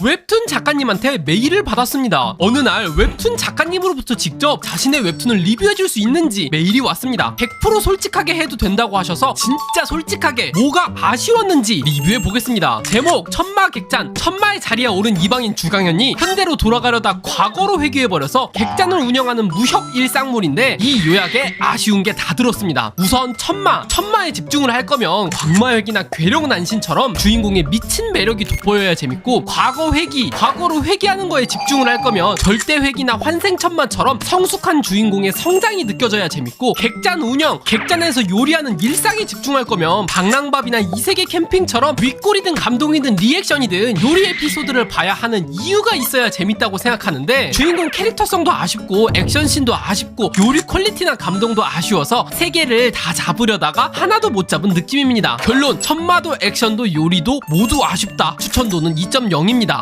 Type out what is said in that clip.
웹툰 작가님한테 메일을 받았습니다. 어느 날 웹툰 작가님으로부터 직접 자신의 웹툰을 리뷰해줄 수 있는지 메일이 왔습니다. 100% 솔직하게 해도 된다고 하셔서 진짜 솔직하게 뭐가 아쉬웠는지 리뷰해 보겠습니다. 제목 천마 객잔 천마의 자리에 오른 이방인 주강현이 현대로 돌아가려다 과거로 회귀해버려서 객잔을 운영하는 무협 일상물인데 이 요약에 아쉬운 게 다 들었습니다. 우선 천마 천마에 집중을 할 거면 광마역이나 괴력난신처럼 주인공의 미친 매력이 돋보여야 재밌고 과거 회귀 과거로 회귀하는 거에 집중을 할 거면 절대 회귀나 환생천마처럼 성숙한 주인공의 성장이 느껴져야 재밌고 객잔 운영 객잔에서 요리하는 일상에 집중할 거면 방랑밥이나 이세계 캠핑처럼 윗골이든 감동이든 리액션이든 요리 에피소드를 봐야 하는 이유가 있어야 재밌다고 생각하는데 주인공 캐릭터성도 아쉽고 액션씬도 아쉽고 요리 퀄리티나 감동도 아쉬워서 세 개를 다 잡으려다가 하나도 못 잡은 느낌입니다. 결론 천마도 액션도 요리도 모두 아쉽다. 추천도는 2.0입니다.